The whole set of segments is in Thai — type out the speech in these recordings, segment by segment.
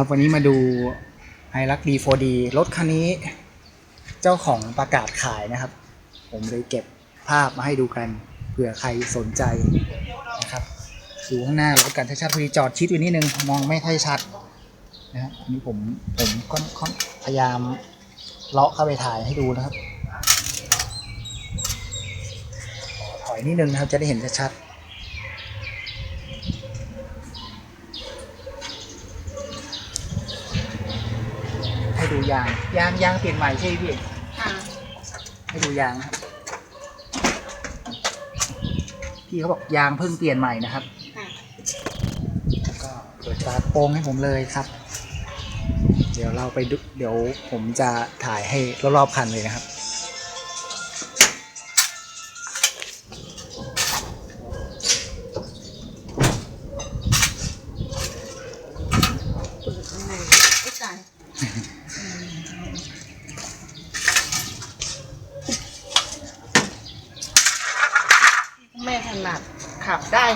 ครับวันนี้มาดูไฮรักดี 4D รถคันนี้ เจ้าของประกาศขายนะครับ ผมเลยเก็บภาพมาให้ดูกันเผื่อใครสนใจนะครับดูข้างหน้ารถกันชัดๆพอดีจอดชิดไว้นิดนึงมองไม่ค่อยชัดนะครับอันนี้ผมผมก็ก็พยายามเลาะเข้าไปถ่ายให้ดูนะครับ ถอยนิดนึงนะครับจะได้เห็นชัดๆให้ดู ยาง ยางยางเปลี่ยนใหม่ใช่ไหมพี่ค่ะให้ดูยางนะครับ พี่เขาบอกยางเพิ่งเปลี่ยนใหม่นะครับค่ะก็เปิดฝากระโปรงให้ผมเลยครับ เดี๋ยวเราไปดูเดี๋ยวผมจะถ่ายให้รอบๆคันเลยนะครับ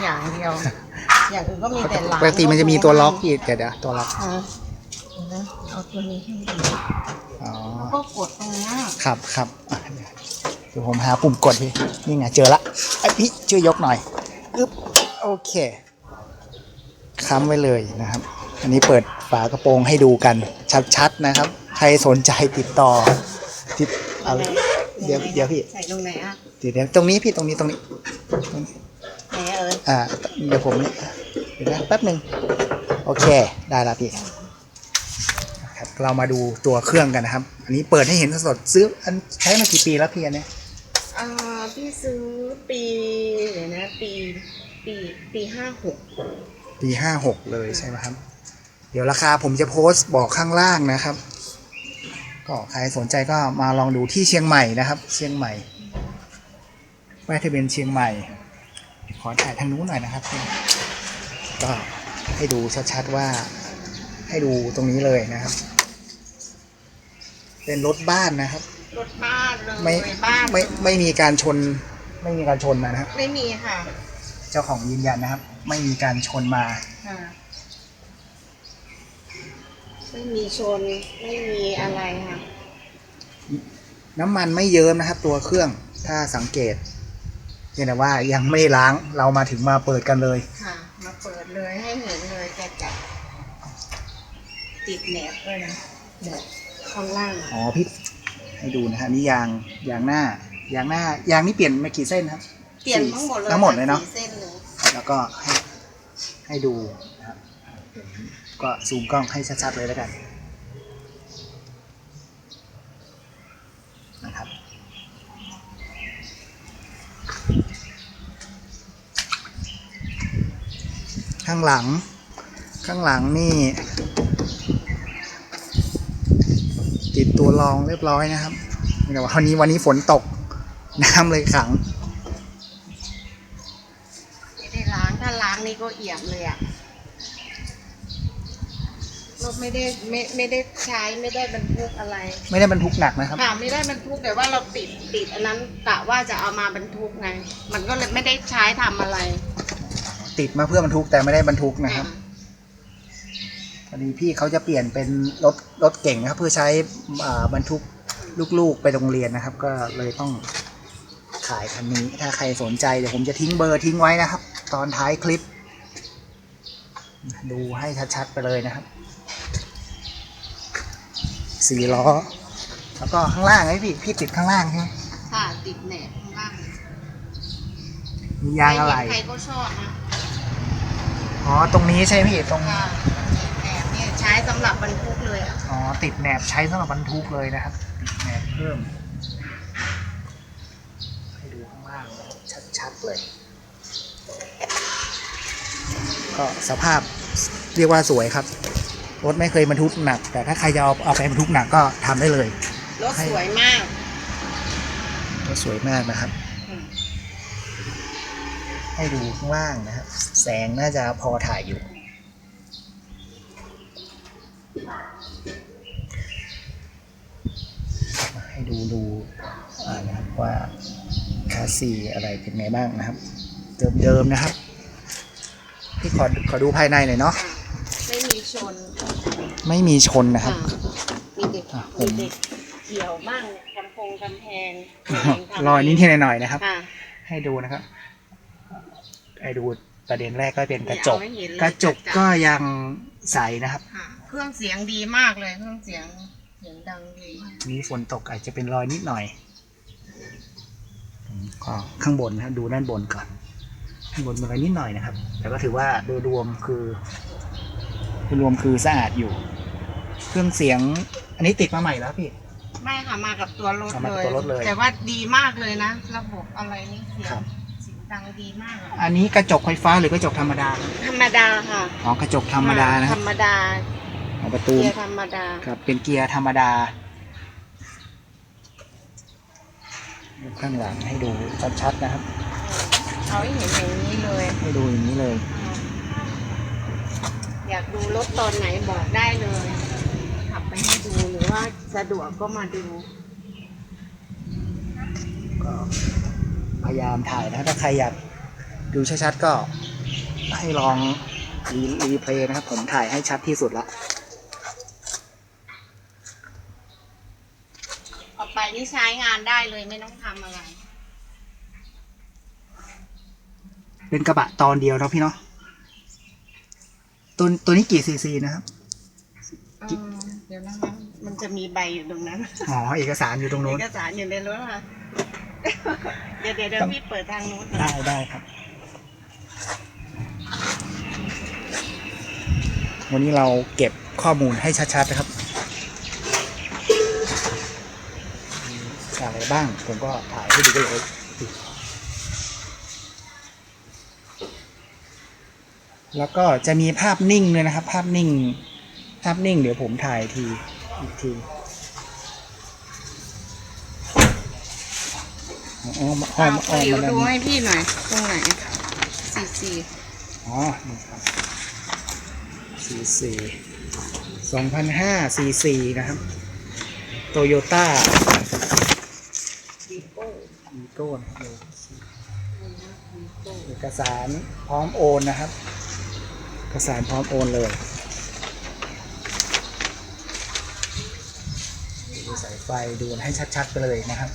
อย่างเดียว อย่างอื่นก็มีแต่หลังปกติมันจะมีตัวล็อกพี่เดี๋ยวเดี๋ยวตัวล็อกอะเดี๋ยวนะเอาตัวนี้ให้ดูอ๋อก็กดตรงเนี้ยครับครับอะเดี๋ยวผมหาปุ่มกดพี่นี่ไงเจอละไอยพี่ช่วยยกหน่อยอึ๊บโอเคค้ำไว้เลยนะครับ อันนี้เปิดฝากระโปรงให้ดูกันชัดๆนะครับ ใครสนใจติดต่อติดเอาเดี๋ยวเดี๋ยวพี่ใส่ตรงไหนอะ เดี๋ยวเดี๋ยวตรงนี้พี่ตรงนี้ตรงนี้ไหนเอ่ยอ่าเดี๋ยวผมเดี๋ยวนะแป๊บหนึ่งโอเคได้แล้วพี่ครับเรามาดูตัวเครื่องกันนะครับ อันนี้เปิดให้เห็นสดๆซื้ออันใช้มากี่ปีแล้วพี่อันเนี้ยอ่าพี่ซื้อปีเดี๋ยวนะปีปีปีห้าหกปีห้าหกเลยใช่ไหมครับ เดี๋ยวราคาผมจะโพสต์บอกข้างล่างนะครับ ก็ใครสนใจก็มาลองดูที่เชียงใหม่นะครับ เชียงใหม่ป้ายทะเบียนเชียงใหม่ ขอถ่ายทางนู้นหน่อยนะครับ ก็ให้ดูชัดๆว่าให้ดูตรงนี้เลยนะครับ เป็นรถบ้านนะครับ รถบ้านเลยไม่บ้านไม่ไม่มีการชน ไม่มีการชนมานะครับ ไม่มีค่ะ เจ้าของยืนยันนะครับ ไม่มีการชนมาค่ะไม่มีชนไม่มีอะไรค่ะ น้ำมันไม่เยิ้มนะครับ ตัวเครื่องถ้าสังเกต เพียงแต่ว่ายังไม่ได้ล้างเรามาถึงมาเปิดกันเลย ค่ะ มาเปิดเลยให้เห็นเลยแกจับติดแหนบด้วยนะแหนบข้างล่างอ๋อพี่ให้ดูนะฮะนี่ยางยางหน้ายางหน้ายางนี่เปลี่ยนมากี่เส้นครับเปลี่ยนทั้งหมดเลยทั้งหมดเลยเนาะสี่เส้นเลยแล้วก็ให้ให้ดูนะครับก็ซูมกล้องให้ชัดๆเลยแล้วกันนะครับ ข้างหลัง ข้างหลังนี่ ติดตัวรองเรียบร้อยนะครับแต่ว่าวันนี้วันนี้ฝนตกน้ำเลยขังไม่ได้ล้างถ้าล้างนี่ก็เอี่ยมเลยอะรถไม่ได้ไม่ไม่ได้ใช้ไม่ได้บรรทุกอะไรไม่ได้บรรทุกหนักนะครับค่ะไม่ได้บรรทุกแต่ว่าเราติดติดอันนั้นกะว่าจะเอามาบรรทุกไง มันก็เลยไม่ได้ใช้ทำอะไร ติดมาเพื่อบรรทุกแต่ไม่ได้บรรทุกนะครับอ่าพอดีพี่เขาจะเปลี่ยนเป็นรถรถเก่งนะครับ เพื่อใช้อ่าบรรทุกลูกๆไปโรงเรียนนะครับ ก็เลยต้องขายคันนี้ ถ้าใครสนใจเดี๋ยวผมจะทิ้งเบอร์ทิ้งไว้นะครับ ตอนท้ายคลิป ดูให้ชัดๆไปเลยนะครับสี่ล้อ แล้วก็ข้างล่างไอ้พี่พี่ติดข้างล่างใช่ไหมค่ะติดแหนบข้างล่างมียางอะไรใครก็ชอบนะ อ๋อ ตรงนี้ใช่ไหมพี่ตรงค่ะแหนบเนี่ยใช้สำหรับบรรทุกเลยอะอ๋อติดแหนบใช้สำหรับบรรทุกเลยนะครับติดแหนบเพิ่ม ให้ดูข้างล่างนะครับชัดๆเลย ก็สภาพเรียกว่าสวยครับ รถไม่เคยบรรทุกหนัก แต่ถ้าใครจะเอาเอาไปบรรทุกหนักก็ทำได้เลย รถสวยมากรถสวยมากนะครับอืม ให้ดูข้างล่างนะครับ แสงน่าจะพอถ่ายอยู่ ให้ดูดูอ่านะครับว่าคาสซีอะไรเป็นไงบ้างนะครับ เดิมๆนะครับพี่ขอขอดูภายในหน่อยเนาะไม่มีชน ไม่มีชนนะครับค่ะมีเด็กอะผมมีเด็กเกี่ยวบ้างเนี่ยกำพงกำแพงรอยนิดๆหน่อยๆนะครับค่ะให้ดูนะครับ ให้ดูประเด็นแรกก็เป็นกระจกเอาให้เห็นเลยกระจกก็ยังใสนะครับ ค่ะ เครื่องเสียงดีมากเลย เครื่องเสียงเสียงดังดีมีฝนตกอาจจะเป็นรอยนิดหน่อยผมก็ข้างบนนะครับดูด้านบนก่อน ข้างบนเป็นรอยนิดหน่อยนะครับ แต่ก็ถือว่าโดยรวมคือโดยรวมคือสะอาดอยู่ เครื่องเสียง อันนี้ติดมาใหม่แล้วพี่ ไม่ค่ะมากับตัวรถเอามาเลกับยตัวรถเลย แต่ว่าดีมากเลยนะ ระบบอะไรนี่เสียครังบเสียง ดังดีมากอะอันนี้กระจกไฟฟ้าหรือกระจกธรรมดาธรรมดาค่ะอ๋อกระจกธรรมดานะคธรับรรมดาของประตูเกียร์ธรรมดา ครับเป็นเกียร์ธรรมดาดูข้างหลังให้ดูชัดๆนะครับ เอาให้เห็นอย่างนี้เลย ให้ดูอย่างนี้เลย อยากดูรถตอนไหนบอกได้เลย ขับไปให้ดูหรือว่าสะดวกก็มาดูก็ พยายามถ่ายนะถ้าใครอยากดูชัดๆก็ให้ลองรีรีเพลย์นะครับ ผมถ่ายให้ชัดที่สุดละเอาไปนี่ใช้งานได้เลยไม่ต้องทำอะไร เป็นกระบะตอนเดียวเนาะพี่เนาะตัวตัวนี้กี่ซีซีนะครับเออเดี๋ยวนะคะมันจะมีใบอยู่ตรงนั้น อ๋อ เอกสารอยู่ตรงเอนู้นกสารอยู่ในรถค่ะ เดี๋ยวเดี๋ยวเดี๋ยวพี่เปิดทางนู้นได้ได้ครับ วันนี้เราเก็บข้อมูลให้ชัดๆนะครับมีอะไรบ้าง ผมก็ถ่ายให้ดูได้เลย แล้วก็จะมีภาพนิ่งเลยนะครับ ภาพนิ่ง ภาพนิ่งเดี๋ยวผมถ่ายทีอีกที อ๋ออ้อมอ้อมอ้อมเดี๋ยวมาด้านดูนี้ให้พี่หน่อย ตรงไหนสี่สี่อ๋อนี่ครับสี่สี่สองพันห้าสี่สี่นะครับโตโยต้าดีโก้อีโก้นะครับเอกสารพร้อมโอนนะครับ เอกสารพร้อมโอนเลยดูสายไฟดูให้ชัดๆไปเลยนะครับ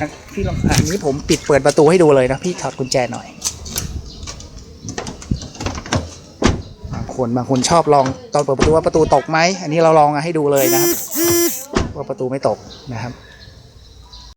อะ พี่ลองอันนี้ผมปิดเปิดประตูให้ดูเลยนะพี่ถอดกุญแจหน่อย บางคนบางคนชอบลองตอนเปิดประตูว่าประตูตกไหมอันนี้เราลองให้ดูเลยนะครับ ว่าประตูไม่ตกนะครับ